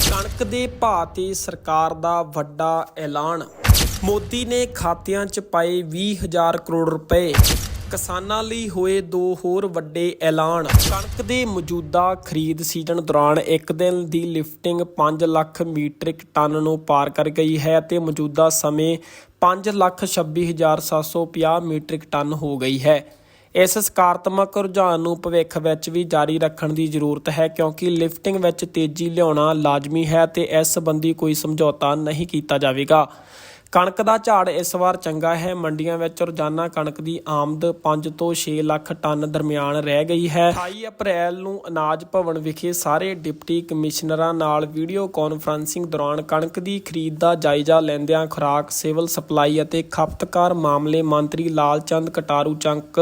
ਕਣਕ ਦੇ ਭਾਅ ਤੇ ਸਰਕਾਰ ਦਾ ਵੱਡਾ ਐਲਾਨ। ਮੋਦੀ ਨੇ ਖਾਤਿਆਂ 'ਚ ਪਾਏ 20000 ਕਰੋੜ ਰੁਪਏ। ਕਿਸਾਨਾਂ ਲਈ ਹੋਏ ਦੋ ਹੋਰ ਵੱਡੇ ਐਲਾਨ। ਕਣਕ ਦੇ ਮੌਜੂਦਾ ਖਰੀਦ ਸੀਜ਼ਨ ਦੌਰਾਨ ਇੱਕ ਦਿਨ ਦੀ ਲਿਫਟਿੰਗ 5 ਲੱਖ ਮੀਟ੍ਰਿਕ ਟਨ ਨੂੰ ਪਾਰ ਕਰ ਗਈ ਹੈ ਅਤੇ ਮੌਜੂਦਾ ਸਮੇਂ 526750 ਮੀਟ੍ਰਿਕ ਟਨ ਹੋ ਗਈ ਹੈ। ਇਸ ਸਕਾਰਾਤਮਕ ਰੁਝਾਨ ਨੂੰ ਭਵਿੱਖ ਵਿੱਚ ਵੀ ਜਾਰੀ ਰੱਖਣ ਦੀ ਜ਼ਰੂਰਤ ਹੈ ਕਿਉਂਕਿ ਲਿਫਟਿੰਗ ਵਿੱਚ ਤੇਜ਼ੀ ਲਿਆਉਣਾ ਲਾਜ਼ਮੀ ਹੈ ਤੇ ਇਸ ਸੰਬੰਧੀ ਕੋਈ ਸਮਝੌਤਾ ਨਹੀਂ ਕੀਤਾ ਜਾਵੇਗਾ। ਕਣਕ ਦਾ ਝਾੜ ਇਸ ਵਾਰ ਚੰਗਾ ਹੈ। ਮੰਡੀਆਂ ਵਿੱਚ ਰੋਜ਼ਾਨਾ ਕਣਕ ਦੀ ਆਮਦ 5 ਤੋਂ 6 ਲੱਖ ਟਨ ਦਰਮਿਆਨ ਰਹਿ ਗਈ ਹੈ। 28 ਅਪ੍ਰੈਲ ਨੂੰ ਅਨਾਜ ਭਵਨ ਵਿਖੇ ਸਾਰੇ ਡਿਪਟੀ ਕਮਿਸ਼ਨਰਾਂ ਨਾਲ ਵੀਡੀਓ ਕਾਨਫਰੰਸਿੰਗ ਦੌਰਾਨ ਕਣਕ ਦੀ ਖਰੀਦ ਦਾ ਜਾਇਜ਼ਾ ਲੈਂਦਿਆਂ ਖੁਰਾਕ, ਸਿਵਲ ਸਪਲਾਈ ਅਤੇ ਖਪਤਕਾਰ ਮਾਮਲੇ ਮੰਤਰੀ ਲਾਲਚੰਦ ਕਟਾਰੂ ਚੰਕ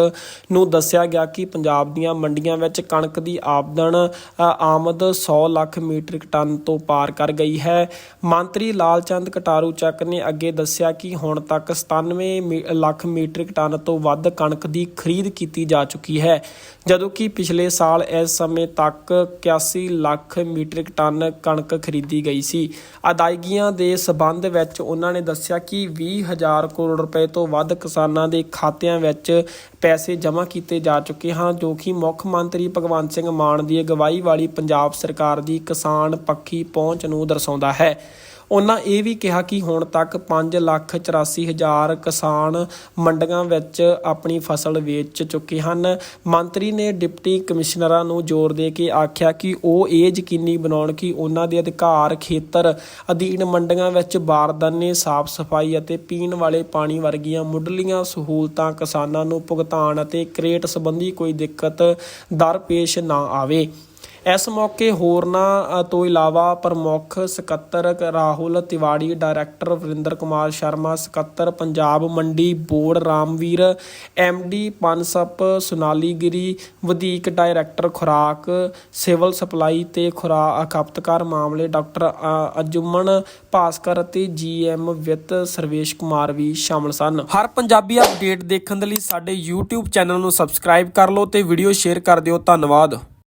ਨੂੰ ਦੱਸਿਆ ਗਿਆ ਕਿ ਪੰਜਾਬ ਦੀਆਂ ਮੰਡੀਆਂ ਵਿੱਚ ਕਣਕ ਦੀ ਆਮਦਨ ਆਮਦ 100 ਲੱਖ ਮੀਟ੍ਰਿਕ ਟਨ ਤੋਂ ਪਾਰ ਕਰ ਗਈ ਹੈ। ਮੰਤਰੀ ਲਾਲਚੰਦ ਕਟਾਰੂ ਚੱਕ ਨੇ ਅੱਗੇ ਦੱਸਿਆ ਕਿ ਹੁਣ ਤੱਕ 97 ਮੀ- ਲੱਖ ਮੀਟ੍ਰਿਕ ਟਨ ਤੋਂ ਵੱਧ ਕਣਕ ਦੀ ਖਰੀਦ ਕੀਤੀ ਜਾ ਚੁੱਕੀ ਹੈ। ਜਦੋਂ ਕਿ ਪਿਛਲੇ ਸਾਲ ਇਸ ਸਮੇਂ ਤੱਕ 81 ਲੱਖ ਮੀਟ੍ਰਿਕ ਟਨ ਕਣਕ ਖਰੀਦੀ ਗਈ ਸੀ। ਅਦਾਇਗੀਆਂ ਦੇ ਸਬੰਧ ਵਿੱਚ ਉਹਨਾਂ ਨੇ ਦੱਸਿਆ ਕਿ 20000 ਕਰੋੜ ਰੁਪਏ ਤੋਂ ਵੱਧ ਕਿਸਾਨਾਂ ਦੇ ਖਾਤਿਆਂ ਵਿੱਚ ਪੈਸੇ ਜਮ੍ਹਾਂ ਕੀਤੇ ਜਾ ਚੁੱਕੇ ਹਨ, ਜੋ ਕਿ ਮੁੱਖ ਮੰਤਰੀ ਭਗਵੰਤ ਸਿੰਘ ਮਾਨ ਦੀ ਅਗਵਾਈ ਵਾਲੀ ਪੰਜਾਬ ਸਰਕਾਰ ਦੀ ਕਿਸਾਨ ਪੱਖੀ ਪਹੁੰਚ ਨੂੰ ਦਰਸਾਉਂਦਾ ਹੈ। ਉਹਨਾਂ ਇਹ ਵੀ ਕਿਹਾ ਕਿ ਹੁਣ ਤੱਕ 5 ਲੱਖ 84 ਹਜ਼ਾਰ ਕਿਸਾਨ ਮੰਡੀਆਂ ਵਿੱਚ ਆਪਣੀ ਫਸਲ ਵੇਚ ਚੁੱਕੇ ਹਨ। ਮੰਤਰੀ ਨੇ ਡਿਪਟੀ ਕਮਿਸ਼ਨਰਾਂ ਨੂੰ ਜ਼ੋਰ ਦੇ ਕੇ ਆਖਿਆ ਕਿ ਉਹ ਇਹ ਯਕੀਨੀ ਬਣਾਉਣ ਕਿ ਉਹਨਾਂ ਦੇ ਅਧਿਕਾਰ ਖੇਤਰ ਅਧੀਨ ਮੰਡੀਆਂ ਵਿੱਚ ਬਾਰਦਾਨੇ, ਸਾਫ਼ ਸਫ਼ਾਈ ਅਤੇ ਪੀਣ ਵਾਲੇ ਪਾਣੀ ਵਰਗੀਆਂ ਮੁੱਢਲੀਆਂ ਸਹੂਲਤਾਂ ਕਿਸਾਨਾਂ ਨੂੰ ਭੁਗਤਾਨ ਅਤੇ ਕ੍ਰੇਟ ਸੰਬੰਧੀ ਕੋਈ ਦਿੱਕਤ ਦਰਪੇਸ਼ ਨਾ ਆਵੇ। ਇਸ ਮੌਕੇ ਹੋਰਨਾਂ ਤੋਂ ਇਲਾਵਾ ਪ੍ਰਮੁੱਖ ਸਕੱਤਰ ਰਾਹੁਲ ਤਿਵਾੜੀ, ਡਾਇਰੈਕਟਰ ਵਰਿੰਦਰ ਕੁਮਾਰ ਸ਼ਰਮਾ, ਸਕੱਤਰ ਪੰਜਾਬ ਮੰਡੀ ਬੋਰਡ ਰਾਮਵੀਰ ਡੀ ਪਨਸਪ ਸੁਨਾਲੀ ਗਿਰੀ ਵਧੀਕ ਡਾਇਰੈਕਟਰ ਖੁਰਾਕ, ਸਿਵਲ ਸਪਲਾਈ ਤੇ ਖੁਰਾਕ ਖਪਤਕਾਰ ਮਾਮਲੇ ਡਾਕਟਰ ਅਜੁਮਨ ਭਾਸਕਰ ਅਤੇ ਜੀਐਮ ਵਿੱਤ ਸਰਵੇਸ਼ ਕੁਮਾਰ ਵੀ ਸ਼ਾਮਲ ਸਨ। ਹਰ ਪੰਜਾਬੀ ਅਪਡੇਟ ਦੇਖਣ ਦੇ ਲਈ ਸਾਡੇ YouTube ਚੈਨਲ ਨੂੰ ਸਬਸਕ੍ਰਾਈਬ ਕਰ ਲਓ ਤੇ ਵੀਡੀਓ ਸ਼ੇਅਰ ਕਰ ਦਿਓ। ਧੰਨਵਾਦ।